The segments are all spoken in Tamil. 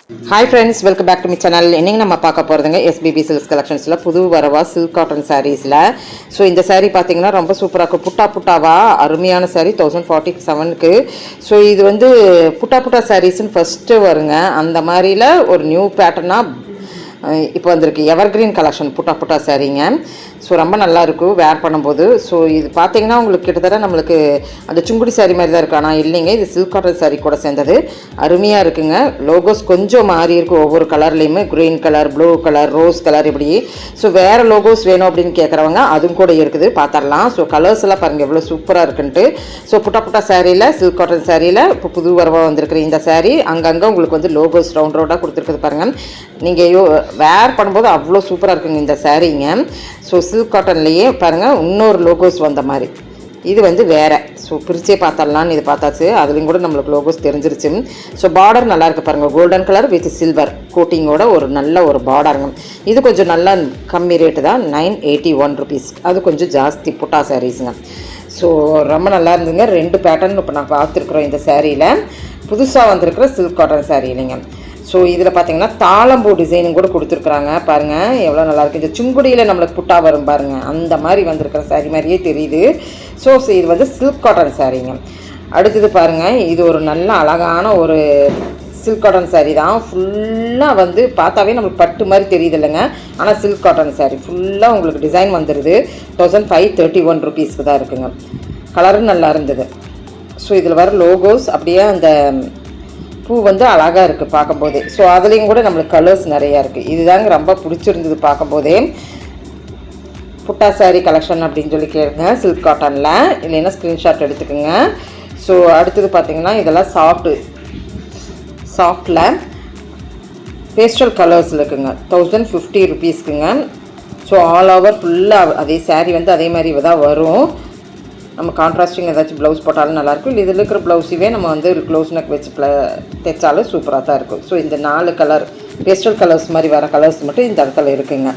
Hi friends welcome back to my channel இன்னைக்கு நம்ம பார்க்க போகிறதுங்க எஸ்பிபி சில்க்ஸ் கலெக்ஷன்ஸில் புது வரவா சில்க் காட்டன் சாரீஸில் ஸோ இந்த சாரீ பார்த்தீங்கன்னா ரொம்ப சூப்பராக இருக்கும் புட்டா புட்டாவா? அருமையான சாரீ தௌசண்ட் ஃபார்ட்டி செவனுக்கு ஸோ இது வந்து புட்டா புட்டா சாரீஸ்னு ஃபஸ்ட்டு வருங்க. அந்த மாதிரில ஒரு நியூ பேட்டர்னாக இப்போ வந்திருக்கு. எவர்கிரீன் கலெக்ஷன் புட்டா புட்டா சாரீங்க ஸோ ரொம்ப நல்லாயிருக்கும் வேர் பண்ணும்போது. ஸோ இது பார்த்தீங்கன்னா உங்களுக்கு கிட்டத்தட்ட நம்மளுக்கு அந்த சுங்குடி சாரி மாதிரி தான் இருக்கு. ஆனால் இல்லைங்க. இது சில்க் காட்டன் சாரி கூட சேர்ந்தது. அருமையாக இருக்குங்க. லோகோஸ் கொஞ்சம் மாறி இருக்குது ஒவ்வொரு கலர்லேயுமே green colour blue colour rose colour இப்படி. ஸோ வேறு லோகோஸ் வேணும் அப்படின்னு கேட்குறவங்க அதுவும் கூட இருக்குது. பார்த்துடலாம் ஸோ கலர்ஸ் எல்லாம் பாருங்கள் எவ்வளோ சூப்பராக இருக்குன்ட்டு. ஸோ புட்டா புட்டா சாரியில் சில்க் காட்டன் சாரியில் இப்போ புது வரவாக வந்திருக்கிற இந்த saree அங்கங்கே உங்களுக்கு வந்து லோகோஸ் ரவுண்ட் ரவுண்டாக கொடுத்துருக்குது பாருங்கள் நீங்கள் யோ வேர் பண்ணும்போது அவ்வளோ சூப்பராக இருக்குங்க இந்த சாரீங்க ஸோ சில்க் காட்டன்லேயே பாருங்கள் இன்னொரு லோகோஸ் வந்த மாதிரி. இது வந்து வேறு. ஸோ பிரிச்சே பார்த்தரலான்னு இது பார்த்தாச்சு. அதுலேயும் கூட நம்மளுக்கு லோகோஸ் தெரிஞ்சிருச்சு. ஸோ பார்டர் நல்லாயிருக்கு பாருங்கள் கோல்டன் கலர் வித் சில்வர் கோட்டிங்கோட ஒரு நல்ல ஒரு பார்டருங்க இது கொஞ்சம் நல்லா கம்மி ரேட்டு தான். நைன் எயிட்டி ஒன் ருபீஸ் அது கொஞ்சம் ஜாஸ்தி புட்டா சாரீஸுங்க ஸோ ரொம்ப நல்லா இருந்துங்க ரெண்டு பேட்டர்ன் இப்போ நான் பார்த்துருக்குறோம் இந்த சேரீயில் புதுசாக வந்திருக்கிற சில்க் காட்டன் சேரீ இல்லைங்க ஸோ இதில் பார்த்தீங்கன்னா தாளம்பூ டிசைனும் கூட கொடுத்துருக்குறாங்க. பாருங்கள் எவ்வளோ நல்லாயிருக்கு இந்த சுங்குடியில் நம்மளுக்கு புட்டா வரும் பாருங்கள் அந்த மாதிரி வந்திருக்கிற saree மாதிரியே தெரியுது. ஸோ இது வந்து சில்க் காட்டன் சாரீங்க அடுத்தது பாருங்கள் இது ஒரு நல்ல அழகான ஒரு சில்க் காட்டன் சாரீ தான். ஃபுல்லாக வந்து பார்த்தாவே நம்மளுக்கு பட்டு மாதிரி தெரியுது இல்லைங்க. ஆனால் சில்க் காட்டன் சாரீ ஃபுல்லாக உங்களுக்கு டிசைன் வந்துடுது தௌசண்ட் ஃபைவ் தேர்ட்டி ஒன் ருபீஸ்க்கு தான் இருக்குங்க. கலரும் நல்லா இருந்தது. ஸோ இதில் வர லோகோஸ் அப்படியே அந்த பூ வந்து அழகாக இருக்குது பார்க்கும்போதே. ஸோ அதுலேயும் கூட நம்மளுக்கு கலர்ஸ் நிறையா இருக்குது இதுதாங்க ரொம்ப பிடிச்சிருந்தது பார்க்கும்போதே. புட்டா saree கலெக்ஷன் அப்படின்னு சொல்லி கேளுங்க சில்க் காட்டனில் இல்லைன்னா ஸ்க்ரீன்ஷாட் எடுத்துக்கோங்க. ஸோ அடுத்தது பார்த்தீங்கன்னா இதெல்லாம் சாஃப்ட்டு சாஃப்டில் பேஸ்டல் கலர்ஸில் இருக்குங்க. தௌசண்ட் ஃபிஃப்டி ருபீஸ்க்குங்க ஸோ ஆல் ஓவர் ஃபுல்லாக அதே சாரீ வந்து அதே மாதிரி தான் வரும். நம்ம கான்ட்ராஸ்டிங் ஏதாச்சும் ப்ளவுஸ் போட்டாலும் நல்லாயிருக்கும். இல்லை இதில் இருக்கிற ப்ளவுஸையே நம்ம வந்து ஒரு க்ளோஸ் நெக் வச்சு ப்ள தைச்சாலும் சூப்பராக தான் இருக்கும். ஸோ இந்த நாலு கலர் பேஸ்டல் கலர்ஸ் மாதிரி வர கலர்ஸ் மட்டும் இந்த இடத்துல இருக்குங்க.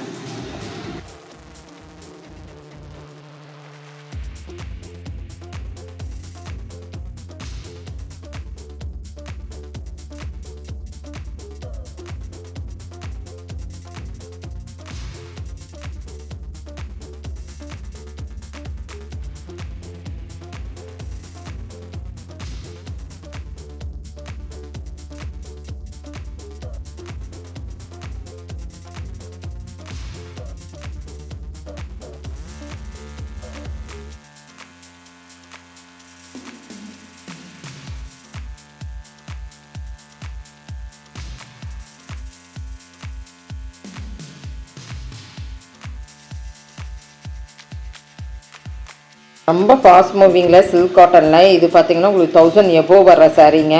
ரொம்ப ஃபாஸ்ட் மூவிங்கில் சில்க் காட்டனில் இது பார்த்திங்கன்னா உங்களுக்கு தௌசண்ட் எபோ வர்ற சாரீங்க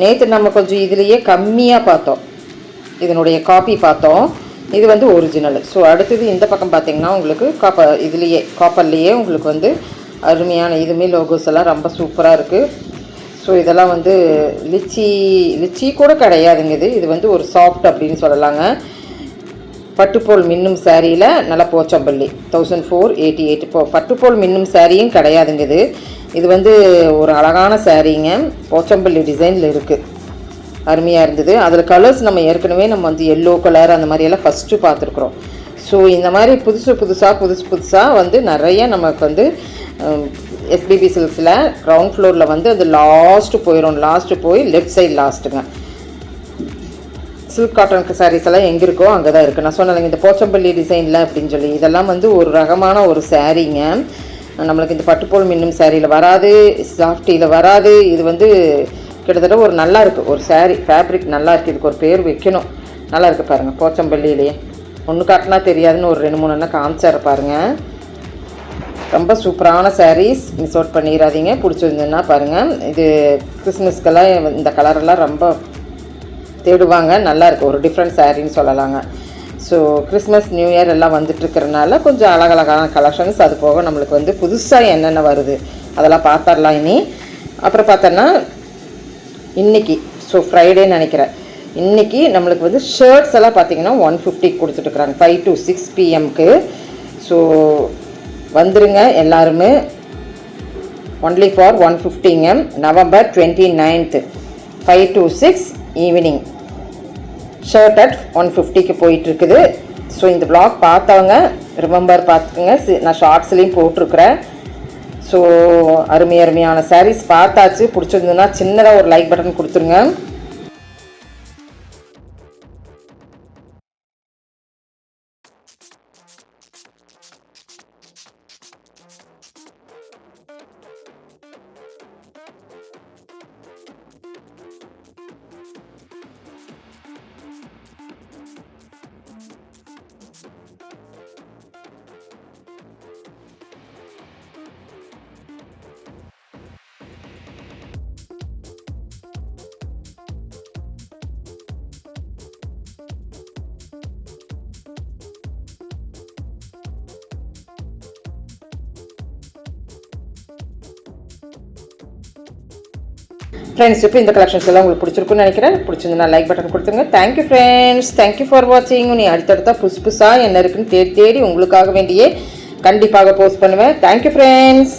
நேற்று நம்ம கொஞ்சம் இதுலேயே கம்மியாக பார்த்தோம். இதனுடைய காப்பி பார்த்தோம். இது வந்து ஒரிஜினல் ஸோ அடுத்தது இந்த பக்கம் பார்த்திங்கன்னா உங்களுக்கு காப்பர் இதுலேயே காப்பர்லேயே உங்களுக்கு வந்து அருமையான இதுமே லோகோஸ் எல்லாம் ரொம்ப சூப்பராக இருக்குது ஸோ இதெல்லாம் வந்து லிச்சி லிச்சி கூட கிடையாதுங்க இது. இது வந்து ஒரு சாஃப்ட் அப்படின்னு சொல்லலாங்க. பட்டுப்போல் மின்னும் சாரியில் நல்ல Pochampally thousand four eighty eight இப்போ பட்டுப்போல் மின்னும் சாரியும் கிடையாதுங்க இது. இது வந்து ஒரு அழகான சாரீங்க. போச்சம்பள்ளி டிசைனில் இருக்குது அருமையாக இருந்தது. அதில் கலர்ஸ் நம்ம ஏற்கனவே நம்ம வந்து எல்லோ கலர் அந்த மாதிரியெல்லாம் ஃபஸ்ட்டு பார்த்துருக்குறோம். ஸோ இந்த மாதிரி புதுசு புதுசாக புதுசு புதுசாக வந்து நிறைய நமக்கு வந்து எஸ்பிபி சில்க்ஸில் கிரவுண்ட் ஃப்ளோரில் வந்து அது லாஸ்ட்டு போயிடும் லாஸ்ட்டு போய் லெஃப்ட் சைடு லாஸ்ட்டுங்க சில்க் காட்டன் சாரீஸ் எல்லாம் எங்கே இருக்கோ அங்கே தான் இருக்குது நான் சொன்னேன் இந்த போச்சம்பள்ளி டிசைனில் அப்படின்னு சொல்லி இதெல்லாம் வந்து ஒரு ரகமான ஒரு சாரீங்க நம்மளுக்கு இந்த பட்டுப்போல் மின்னும் சாரியில் வராது சாஃப்டியில் வராது. இது வந்து கிட்டத்தட்ட ஒரு நல்லா இருக்குது ஒரு சாரீ ஃபேப்ரிக் நல்லா இருக்குது இதுக்கு ஒரு பேர் வைக்கணும். நல்லா இருக்குது பாருங்கள் போச்சம்பள்ளியிலேயே ஒன்று காட்டினா தெரியாதுன்னு ஒரு ரெண்டு மூணு காமிச்சார காமிச்சாரு பாருங்கள் ரொம்ப சூப்பரான சாரீஸ் மிஸ் அவுட் பண்ணிடாதீங்க பிடிச்சிருந்ததுன்னா பாருங்கள் இது கிறிஸ்மஸ்க்கெல்லாம் இந்த கலரெல்லாம் ரொம்ப தேடுவாங்க நல்லா ஒரு டிஃப்ரெண்ட் சாரின்னு சொல்லலாங்க. ஸோ கிறிஸ்மஸ் நியூ இயர் எல்லாம் வந்துட்டு இருக்கிறனால கொஞ்சம் அழகழகான கலெக்ஷன்ஸ் அது போக நம்மளுக்கு வந்து புதுசாக என்னென்ன வருது அதெல்லாம் பார்த்துடலாம் இனி. அப்புறம் பார்த்தோன்னா இன்றைக்கி ஸோ ஃப்ரைடேன்னு நினைக்கிறேன். இன்றைக்கி நம்மளுக்கு வந்து ஷர்ட்ஸ் எல்லாம் பார்த்தீங்கன்னா ஒன் ஃபிஃப்டிக்கு கொடுத்துட்ருக்குறாங்க ஃபைவ் டு சிக்ஸ் பிஎம்க்கு ஸோ வந்துருங்க எல்லாருமே. Only for one ஃபிஃப்டிங்க November twenty ninth five to six evening shirt at one ஃபிஃப்டிக்கு போயிட்டுருக்குது. ஸோ இந்த பிளாக் பார்த்தவங்க ரிமெம்பர் பார்த்துக்குங்க. சி- நான் ஷார்ட்ஸ்லேயும் போட்டிருக்கிறேன். ஸோ அருமை அருமையான சாரீஸ் பார்த்தாச்சு. பிடிச்சிருந்ததுன்னா சின்னதாக ஒரு லைக் பட்டன் கொடுத்துருங்க. ஃப்ரெண்ட்ஸ் இப்போ இந்த கலெக்ஷன்ஸ் எல்லாம் உங்களுக்கு பிடிச்சிருக்குன்னு நினைக்கிறேன். பிடிச்சிருந்தா லைக் பட்டன் கொடுத்துருங்க. Thank you friends thank you for வாட்சிங் நீ அடுத்தடுத்தா புதுசு புதுசாக என்ன இருக்குன்னு தேடி தேடி உங்களுக்காக வேண்டியே கண்டிப்பாக போஸ்ட் பண்ணுவேன். Thank you friends